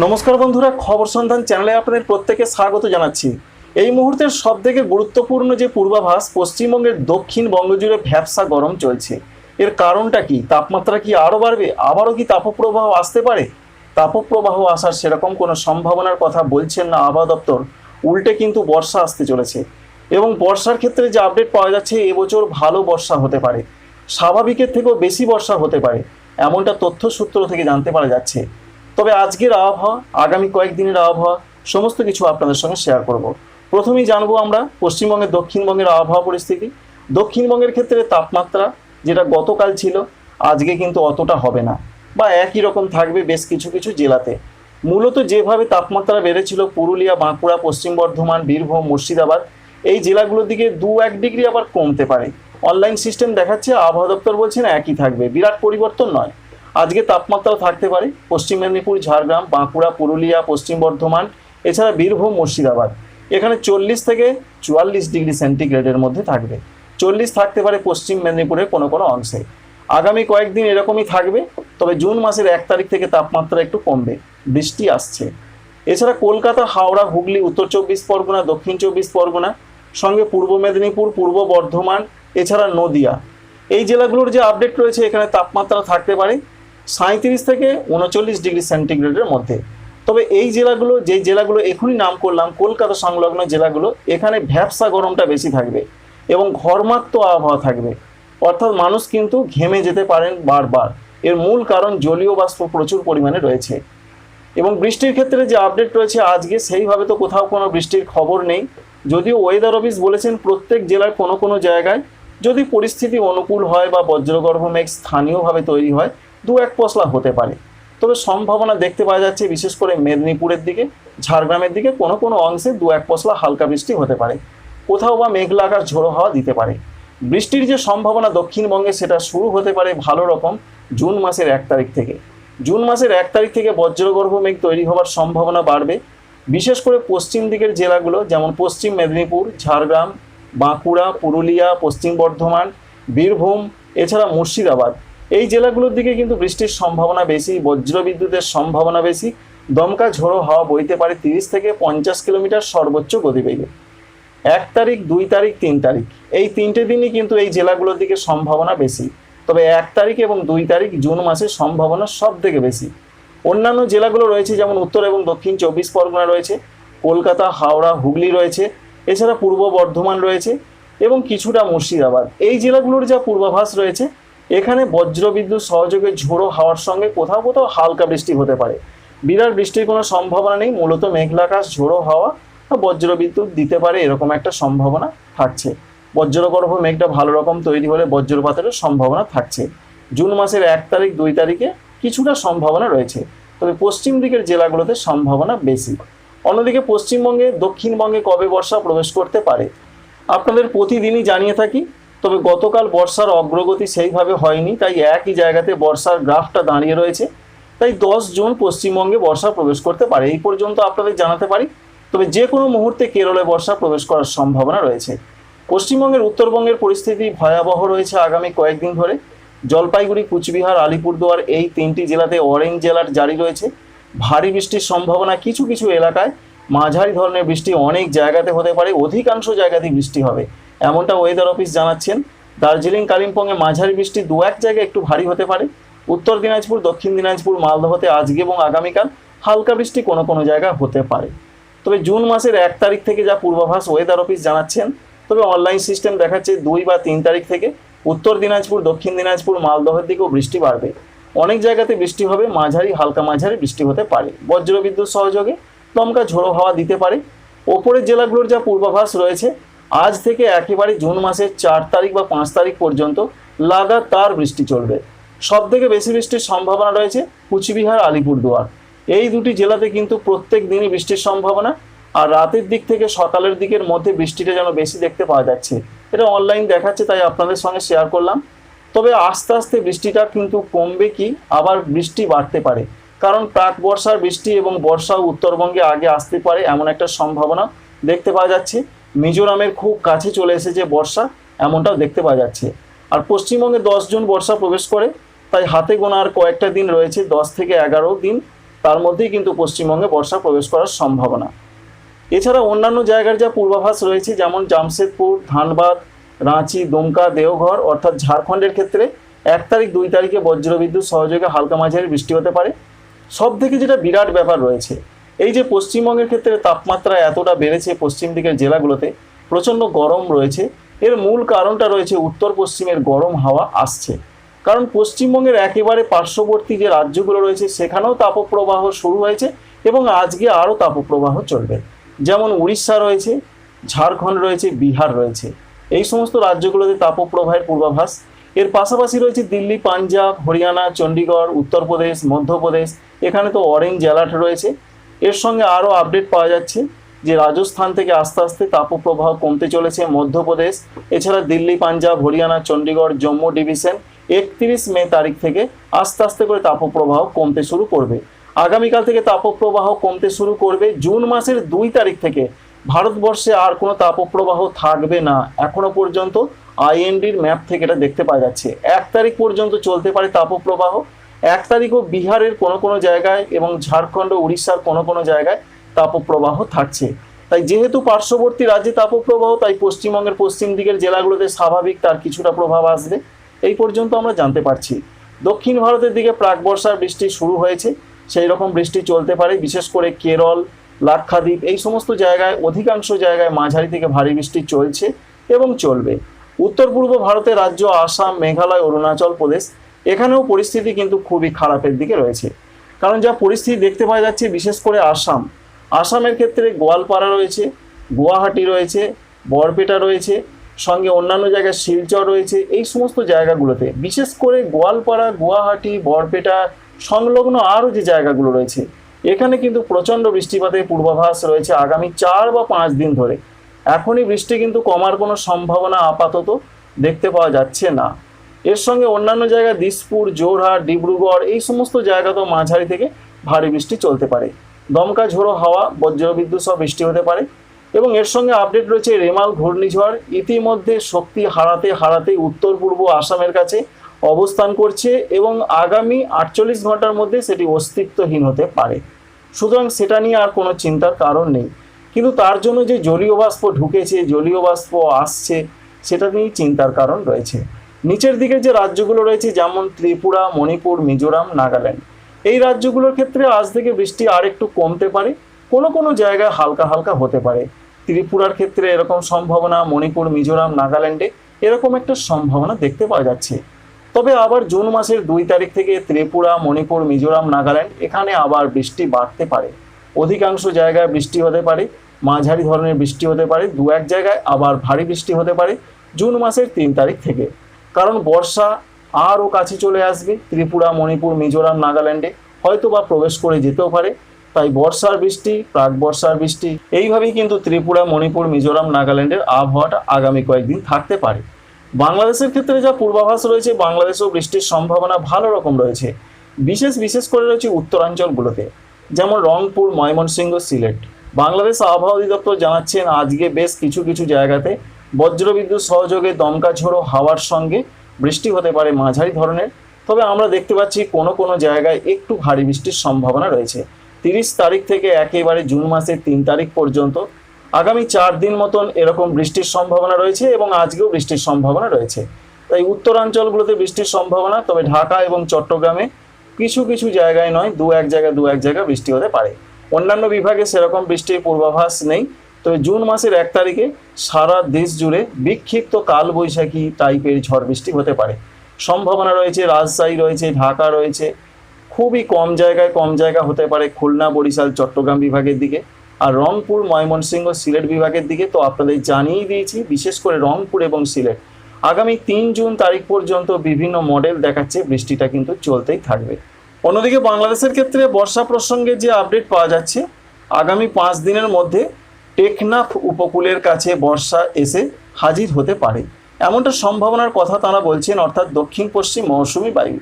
নমস্কার বন্ধুরা, খবর সন্ধান চ্যানেলে আপনাদের প্রত্যেকে স্বাগত জানাচ্ছি। এই মুহূর্তের সবথেকে গুরুত্বপূর্ণ যে পূর্বাভাস, পশ্চিমবঙ্গের দক্ষিণ বঙ্গজুড়ে ভ্যাবসা গরম চলছে। এর কারণটা কি? তাপমাত্রা কি আরও বাড়বে? আবারও কি তাপপ্রবাহ আসতে পারে? তাপপ্রবাহ আসার সেরকম কোনো সম্ভাবনার কথা বলছেন না আবহাওয়া দপ্তর। উল্টে কিন্তু বর্ষা আসতে চলেছে। এবং বর্ষার ক্ষেত্রে যে আপডেট পাওয়া যাচ্ছে, এবছর ভালো বর্ষা হতে পারে। স্বাভাবিকের থেকেও বেশি বর্ষা হতে পারে। এমনটা তথ্য সূত্র থেকে জানতে পারা যাচ্ছে। তবে আজকের আবহাওয়া, আগামী কয়েকদিনের আবহাওয়া, সমস্ত কিছু আপনাদের সঙ্গে শেয়ার করব। প্রথমেই জানব আমরা পশ্চিমবঙ্গের, দক্ষিণবঙ্গের আবহাওয়া পরিস্থিতি। দক্ষিণবঙ্গের ক্ষেত্রে তাপমাত্রা, যেটা গতকাল ছিল, আজকে কিন্তু অতটা হবে না। বা একই রকম থাকবে বেশ কিছু কিছু জেলাতে। মূলত যেভাবে তাপমাত্রা বেড়েছিল, পুরুলিয়া, বাঁকুড়া, পশ্চিম বর্ধমান, বীরভূম, মুর্শিদাবাদ, এই জেলাগুলোর দিকে দু এক ডিগ্রি আবার কমতে পারে। অনলাইন সিস্টেম দেখাচ্ছে, আবহাওয়া দপ্তর বলছেন একই থাকবে। বিরাট পরিবর্তন নয়। আজকে তাপমাত্রাও থাকতে পারে। পশ্চিম মেদিনীপুর, ঝাড়গ্রাম, বাঁকুড়া, পুরুলিয়া, পশ্চিম বর্ধমান, এছাড়া বীরভূম, মুর্শিদাবাদ। এখানে চল্লিশ থেকে চুয়াল্লিশ ডিগ্রি সেন্টিগ্রেডের মধ্যে থাকবে। চল্লিশ থাকতে পারে পশ্চিম মেদিনীপুরের কোনো কোনো অংশে। আগামী কয়েকদিন এরকমই থাকবে, তবে জুন মাসের এক তারিখ থেকে তাপমাত্রা একটু কমবে। বৃষ্টি আসছে। এছাড়া কলকাতা, হাওড়া, হুগলি, উত্তর চব্বিশ পরগনা, দক্ষিণ চব্বিশ পরগনা, সঙ্গে পূর্ব মেদিনীপুর, পূর্ব বর্ধমান, এছাড়া নদিয়া। এই জেলাগুলোর যে আপডেট রয়েছে, এখানে তাপমাত্রা থাকতে পারে। সাঁত্রিশ থেকে উনচল্লিশ ডিগ্রি সেন্টিগ্রেডের মধ্যে। তবে এই জেলাগুলো যেই জেলাগুলো এখনই নাম করলাম, কলকাতা সংলগ্ন জেলাগুলো, এখানে ভ্যাবসা গরমটা বেশি থাকবে এবং ঘর্মাক্ত আবহাওয়া থাকবে। অর্থাৎ মানুষ কিন্তু ঘেমে যেতে পারেন বারবার। এর মূল কারণ জলীয় বাষ্প প্রচুর পরিমাণে রয়েছে। এবং বৃষ্টির ক্ষেত্রে যে আপডেট রয়েছে আজকে, সেইভাবে তো কোথাও কোনো বৃষ্টির খবর নেই। যদিও ওয়েদার অফিস বলেছেন প্রত্যেক জেলার কোনো কোনো জায়গায় যদি পরিস্থিতি অনুকূল হয় বা বজ্রগর্ভ মেঘ স্থানীয়ভাবে তৈরি হয় দু এক পশলা হতে পারে। তবে সম্ভাবনা দেখতে পাওয়া যাচ্ছে বিশেষ করে মেদিনীপুরের দিকে, ঝাড়গ্রামের দিকে কোনো কোনো অংশে দু এক পশলা হালকা বৃষ্টি হতে পারে। কোথাও বা মেঘলা আকাশ ঝোড়ো হাওয়া দিতে পারে। বৃষ্টির যে সম্ভাবনা দক্ষিণবঙ্গে সেটা শুরু হতে পারে ভালো রকম জুন মাসের এক তারিখ থেকে। জুন মাসের এক তারিখ থেকে বজ্রগর্ভ মেঘ তৈরি হওয়ার সম্ভাবনা বাড়বে। বিশেষ করে পশ্চিম দিকের জেলাগুলো যেমন পশ্চিম মেদিনীপুর, ঝাড়গ্রাম, বাঁকুড়া, পুরুলিয়া, পশ্চিম বর্ধমান, বীরভূম, এছাড়া মুর্শিদাবাদ। এই জেলাগুলোর দিকে কিন্তু বৃষ্টির সম্ভাবনা বেশি, বজ্রবিদ্যুতের সম্ভাবনা বেশি, দমকা ঝোড়ো হাওয়া বইতে পারে তিরিশ থেকে পঞ্চাশ কিলোমিটার সর্বোচ্চ গতিবেগে। এক তারিখ, দুই তারিখ, তিন তারিখ, এই তিনটে দিনই কিন্তু এই জেলাগুলোর দিকে সম্ভাবনা বেশি। তবে এক তারিখ এবং দুই তারিখ জুন মাসের সম্ভাবনা সব থেকে বেশি। অন্যান্য জেলাগুলো রয়েছে যেমন উত্তর এবং দক্ষিণ চব্বিশ পরগনা রয়েছে, কলকাতা, হাওড়া, হুগলি রয়েছে, এছাড়া পূর্ব বর্ধমান রয়েছে এবং কিছুটা মুর্শিদাবাদ। এই জেলাগুলোর যা পূর্বাভাস রয়েছে এখানে বজ্রবিদ্যুৎ সহযোগে ঝোড়ো হাওয়ার সঙ্গে কোথাও কোথাও হালকা বৃষ্টি হতে পারে। বিরাট বৃষ্টির কোনো সম্ভাবনা নেই, মূলত মেঘলাকাশ, ঝোড়ো হাওয়া বজ্রবিদ্যুৎ দিতে পারে এরকম একটা সম্ভাবনা থাকছে। বজ্রগর্ভ মেঘটা ভালো রকম তৈরি হলে বজ্রপাতেরও সম্ভাবনা থাকছে। জুন মাসের এক তারিখ, দুই তারিখে কিছুটা সম্ভাবনা রয়েছে, তবে পশ্চিম দিকের জেলাগুলোতে সম্ভাবনা বেশি। অন্যদিকে পশ্চিমবঙ্গে, দক্ষিণবঙ্গে কবে বর্ষা প্রবেশ করতে পারে? আপনাদের প্রতিদিনই জানিয়ে থাকি তবে গতকাল বর্ষার অগ্রগতি সেইভাবে হয়নি, তাই একই জায়গাতে বর্ষার গ্রাফটা দাঁড়িয়ে রয়েছে। তাই দশ জুন পশ্চিমবঙ্গে বর্ষা প্রবেশ করতে পারে, এই পর্যন্ত আপনাদের জানাতে পারি। তবে যে কোনো মুহূর্তে কেরলে বর্ষা প্রবেশ করার সম্ভাবনা রয়েছে। পশ্চিমবঙ্গের উত্তরবঙ্গের পরিস্থিতি ভয়াবহ রয়েছে আগামী কয়েকদিন ধরে। জলপাইগুড়ি, কুচবিহার, আলিপুরদুয়ার এই তিনটি জেলাতে অরেঞ্জ জেলার জারি রয়েছে। ভারী বৃষ্টির সম্ভাবনা কিছু কিছু এলাকায়। মাঝারি ধরনের বৃষ্টি অনেক জায়গাতে হতে পারে, অধিকাংশ জায়গাতেই বৃষ্টি হবে। এমনটা ওয়েদার অফিস জানাচ্ছেন। দার্জিলিং, কালিম্পংয়ে মাঝারি বৃষ্টি দু এক জায়গায় একটু ভারী হতে পারে। উত্তর দিনাজপুর, দক্ষিণ দিনাজপুর, মালদহতে আজকে এবং আগামীকাল হালকা বৃষ্টি কোনো কোনো জায়গায় হতে পারে। তবে জুন মাসের এক তারিখ থেকে যা পূর্বাভাস ওয়েদার অফিস জানাচ্ছেন, তবে অনলাইন সিস্টেম দেখাচ্ছে দুই বা তিন তারিখ থেকে উত্তর দিনাজপুর, দক্ষিণ দিনাজপুর, মালদহের দিকেও বৃষ্টি বাড়বে। অনেক জায়গাতে বৃষ্টি হবে, মাঝারি, হালকা মাঝারি বৃষ্টি হতে পারে। বজ্রবিদ্যুৎ সহযোগে দমকা ঝোড়ো হাওয়া দিতে পারে। ওপরের জেলাগুলোর যা পূর্বাভাস রয়েছে আজ থেকে একেবারে জুন মাসের চার তারিখ বা পাঁচ তারিখ পর্যন্ত লাগাতার বৃষ্টি চলবে। সব থেকে বেশি বৃষ্টির সম্ভাবনা রয়েছে কুচবিহার, আলিপুরদুয়ার। এই দুটি জেলাতে কিন্তু প্রত্যেক দিনই বৃষ্টির সম্ভাবনা, আর রাতের দিক থেকে সকালের দিকের মধ্যে বৃষ্টিটা যেন বেশি দেখতে পাওয়া যাচ্ছে। এটা অনলাইন দেখাচ্ছে, তাই আপনাদের সঙ্গে শেয়ার করলাম। তবে আস্তে আস্তে বৃষ্টিটা কিন্তু কমবে কি, আবার বৃষ্টি বাড়তে পারে। কারণ প্রাক বর্ষার বৃষ্টি এবং বর্ষা উত্তরবঙ্গে আগে আসতে পারে এমন একটা সম্ভাবনা দেখতে পাওয়া যাচ্ছে। মিজোরামের খুব কাছে চলে এসেছে বর্ষা, এমনটাও দেখতে পাওয়া যাচ্ছে। আর পশ্চিমবঙ্গে দশ জুন বর্ষা প্রবেশ করে, তাই হাতে গোনা আর কয়েকটা দিন রয়েছে, দশ থেকে এগারো দিন। তার মধ্যেই কিন্তু পশ্চিমবঙ্গে বর্ষা প্রবেশ করার সম্ভাবনা। এছাড়া অন্যান্য জায়গার যা পূর্বাভাস রয়েছে, যেমন জামশেদপুর, ধানবাদ, রাঁচি, দুমকা, দেওঘর, অর্থাৎ ঝাড়খণ্ডের ক্ষেত্রে এক তারিখ, দুই তারিখে বজ্রবিদ্যুৎ সহযোগে হালকা মাঝারি বৃষ্টি হতে পারে। সব থেকে যেটা বিরাট ব্যাপার রয়েছে এই যে পশ্চিমবঙ্গের ক্ষেত্রে তাপমাত্রা এতটা বেড়েছে পশ্চিম দিকের জেলাগুলোতে, প্রচণ্ড গরম রয়েছে। এর মূল কারণটা রয়েছে উত্তর পশ্চিমের গরম হাওয়া আসছে। কারণ পশ্চিমবঙ্গের একেবারে পার্শ্ববর্তী যে রাজ্যগুলো রয়েছে, সেখানেও তাপপ্রবাহ শুরু হয়েছে এবং আজকে আরও তাপপ্রবাহ চলবে। যেমন উড়িষ্যা রয়েছে, ঝাড়খণ্ড রয়েছে, বিহার রয়েছে। এই সমস্ত রাজ্যগুলোতে তাপপ্রবাহের পূর্বাভাস। এর পাশাপাশি রয়েছে দিল্লি, পাঞ্জাব, হরিয়ানা, চণ্ডীগড়, উত্তরপ্রদেশ, মধ্যপ্রদেশ। এখানে তো অরেঞ্জ অ্যালার্ট রয়েছে। এর সঙ্গে আরও আপডেট পাওয়া যাচ্ছে যে রাজস্থান থেকে আস্তে আস্তে তাপপ্রবাহ কমতে চলেছে মধ্যপ্রদেশ, এছাড়া দিল্লি, পাঞ্জাব, হরিয়ানা চণ্ডীগড় জম্মু ডিভিশন একত্রিশ মে তারিখ থেকে আস্তে আস্তে করে তাপপ্রবাহ কমতে শুরু করবে। আগামীকাল থেকে তাপপ্রবাহ কমতে শুরু করবে জুন মাসের দুই তারিখ থেকে। ভারতবর্ষে আর কোনো তাপপ্রবাহ থাকবে না। এখনও পর্যন্ত আইএনডির ম্যাপ থেকে এটা দেখতে পাওয়া যাচ্ছে। এক তারিখ পর্যন্ত চলতে পারে তাপপ্রবাহ। এক তারিখও বিহারের কোনো কোনো জায়গায় এবং ঝাড়খণ্ড, উড়িষ্যার কোনো কোনো জায়গায় তাপপ্রবাহ থাকছে। তাই যেহেতু পার্শ্ববর্তী রাজ্যে তাপপ্রবাহ, তাই পশ্চিমবঙ্গের পশ্চিম দিকের জেলাগুলোতে স্বাভাবিক তার কিছুটা প্রভাব আসবে। এই পর্যন্ত আমরা জানতে পারছি। দক্ষিণ ভারতের দিকে প্রাক বর্ষার বৃষ্টি শুরু হয়েছে। সেই রকম বৃষ্টি চলতে পারে, বিশেষ করে কেরল, লাক্ষাদ্বীপ এই সমস্ত জায়গায়, অধিকাংশ জায়গায় মাঝারি থেকে ভারী বৃষ্টি চলছে এবং চলবে। উত্তর পূর্ব ভারতের রাজ্য আসাম, মেঘালয়, অরুণাচল প্রদেশ এখানেও পরিস্থিতি কিন্তু খুবই খারাপের দিকে রয়েছে। কারণ যা পরিস্থিতি দেখতে পাওয়া যাচ্ছে, বিশেষ করে আসাম। আসামের ক্ষেত্রে গোয়ালপাড়া রয়েছে, গুয়াহাটি রয়েছে, বরপেটা রয়েছে, সঙ্গে অন্যান্য জায়গায় শিলচর রয়েছে, এই সমস্ত জায়গাগুলোতে। বিশেষ করে গোয়ালপাড়া, গুয়াহাটি, বরপেটা, সংলগ্ন আরও যে জায়গাগুলো রয়েছে, এখানে কিন্তু প্রচণ্ড বৃষ্টিপাতের পূর্বাভাস রয়েছে আগামী চার বা পাঁচ দিন ধরে। এখনই বৃষ্টি কিন্তু কমার কোনো সম্ভাবনা আপাতত দেখতে পাওয়া যাচ্ছে না। এর সঙ্গে অন্যান্য জায়গায় দিসপুর, জোরহাট, ডিব্রুগড়, এই সমস্ত জায়গাতেও মাঝারি থেকে ভারী বৃষ্টি চলতে পারে। দমকা, ঝোড়ো হাওয়া, বজ্রবিদ্যুৎ সহ বৃষ্টি হতে পারে এবং এর সঙ্গে আপডেট রয়েছে রেমাল, ঘূর্ণিঝড়। ইতিমধ্যে শক্তি হারাতে হারাতে উত্তর, পূর্ব আসামের কাছে অবস্থান করছে এবং আগামী আটচল্লিশ ঘণ্টার মধ্যে সেটি অস্তিত্বহীন হতে পারে। সুতরাং সেটা নিয়ে আর কোনো চিন্তার কারণ নেই। কিন্তু তার জন্য যে জলীয় বাষ্প ঢুকেছে, জলীয় বাষ্প আসছে, সেটা নিয়েই চিন্তার কারণ রয়েছে। নিচের দিকে যে রাজ্যগুলো রয়েছে, যেমন ত্রিপুরা, মণিপুর, মিজোরাম, নাগাল্যান্ড। এই রাজ্যগুলোর ক্ষেত্রে আজ থেকে বৃষ্টি আর একটু কমতে পারে। কোনো কোনো জায়গায় হালকা হালকা হতে পারে। ত্রিপুরার ক্ষেত্রে এরকম সম্ভাবনা, মণিপুর, মিজোরাম, নাগাল্যান্ডে এরকম একটা সম্ভাবনা দেখতে পাওয়া যাচ্ছে। তবে আবার জুন মাসের দুই তারিখ থেকে ত্রিপুরা, মণিপুর, মিজোরাম, নাগাল্যান্ড এখানে আবার বৃষ্টি বাড়তে পারে। অধিকাংশ জায়গায় বৃষ্টি হতে পারে, মাঝারি ধরনের বৃষ্টি হতে পারে। দু এক জায়গায় আবার ভারী বৃষ্টি হতে পারে জুন মাসের তিন তারিখ থেকে। কারণ বর্ষা আরও কাছে চলে আসবে। ত্রিপুরা, মণিপুর, মিজোরাম, নাগাল্যান্ডে হয়তো বা প্রবেশ করে যেতেও পারে। তাই বর্ষার বৃষ্টি, প্রাক বর্ষার বৃষ্টি, এইভাবেই কিন্তু ত্রিপুরা, মণিপুর, মিজোরাম, নাগাল্যান্ডের আবহাওয়াটা আগামী কয়েকদিন থাকতে পারে। বাংলাদেশের ক্ষেত্রে যা পূর্বাভাস রয়েছে, বাংলাদেশেও বৃষ্টির সম্ভাবনা ভালো রকম রয়েছে। বিশেষ বিশেষ করে রয়েছে উত্তরাঞ্চলগুলোতে, যেমন রংপুর, ময়মনসিংহ, সিলেট। বাংলাদেশ আবহাওয়া অধিদপ্তর জানাচ্ছেন, আজকে বেশ কিছু কিছু জায়গাতে বজ্রবিদ্যুৎ সহযোগে দমকা ঝোড়ো হাওয়ার সঙ্গে বৃষ্টি হতে পারে মাঝারি ধরনের। তবে আমরা দেখতে পাচ্ছি কোনো কোনো জায়গায় একটু ভারী বৃষ্টির সম্ভাবনা রয়েছে। তিরিশ তারিখ থেকে একেবারে জুন মাসের তিন তারিখ পর্যন্ত। আগামী চার দিন মতন এরকম বৃষ্টির সম্ভাবনা রয়েছে এবং আজকেও বৃষ্টির সম্ভাবনা রয়েছে। তাই উত্তরাঞ্চলগুলোতে বৃষ্টির সম্ভাবনা, তবে ঢাকা এবং চট্টগ্রামে কিছু কিছু জায়গায় নয়, দু এক জায়গায় দু এক জায়গায় বৃষ্টি হতে পারে। অন্যান্য বিভাগে সেরকম বৃষ্টির পূর্বাভাস নেই। তবে জুন মাসের এক তারিখে সারা দেশ জুড়ে বিক্ষিপ্ত কালবৈশাখী টাইপের ঝড় বৃষ্টি হতে পারে। সম্ভাবনা রয়েছে, রাজশাহী রয়েছে, ঢাকা রয়েছে। খুবই কম জায়গায় কম জায়গা হতে পারে খুলনা, বরিশাল, চট্টগ্রাম বিভাগের দিকে। আর রংপুর, ময়মনসিংহ, সিলেট বিভাগের দিকে তো আপনাদের জানিয়ে দিয়েছি, বিশেষ করে রংপুর এবং সিলেট। আগামী তিন জুন তারিখ পর্যন্ত বিভিন্ন মডেল দেখাচ্ছে, বৃষ্টিটা কিন্তু চলতেই থাকবে। অন্যদিকে বাংলাদেশের ক্ষেত্রে বর্ষা প্রসঙ্গে যে আপডেট পাওয়া যাচ্ছে, আগামী পাঁচ দিনের মধ্যে টেকনাফ উপকূলের কাছে বর্ষা এসে হাজির হতে পারে। এমনটা সম্ভাবনার কথা তারা বলছেন, অর্থাৎ দক্ষিণ পশ্চিম মৌসুমি বায়ু।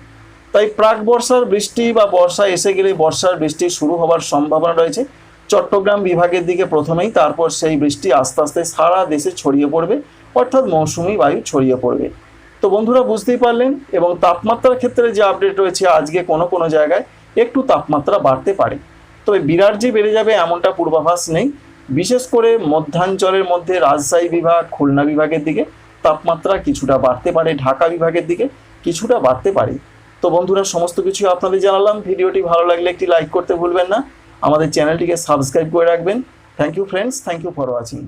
তাই প্রাক বর্ষার বৃষ্টি বা বর্ষা এসে গেলে বর্ষার বৃষ্টি শুরু হওয়ার সম্ভাবনা রয়েছে। চট্টগ্রাম বিভাগের দিকে প্রথমেই, তারপর সেই বৃষ্টি আস্তে আস্তে সারা দেশে ছড়িয়ে পড়বে, অর্থাৎ মৌসুমি বায়ু ছড়িয়ে পড়বে। তো বন্ধুরা, বুঝতেই পারলেন, এবং তাপমাত্রার ক্ষেত্রে যে আপডেট রয়েছে, আজকে কোনো কোনো জায়গায় একটু তাপমাত্রা বাড়তে পারে। তবে বিরাট যে বেড়ে যাবে, এমনটা পূর্বাভাস নেই। বিশেষ করে মধ্যাঞ্চলের মধ্যে রাজশাহী বিভাগ, খুলনা বিভাগের দিকে তাপমাত্রা কিছুটা বাড়তে পারে, ঢাকা বিভাগের দিকে কিছুটা বাড়তে পারে। তো বন্ধুরা, সমস্ত কিছু আপনাদের জানালাম। ভিডিওটি ভালো লাগলে একটি লাইক করতে ভুলবেন না। আমাদের চ্যানেলটিকে সাবস্ক্রাইব করে রাখবেন। Thank you friends thank you for watching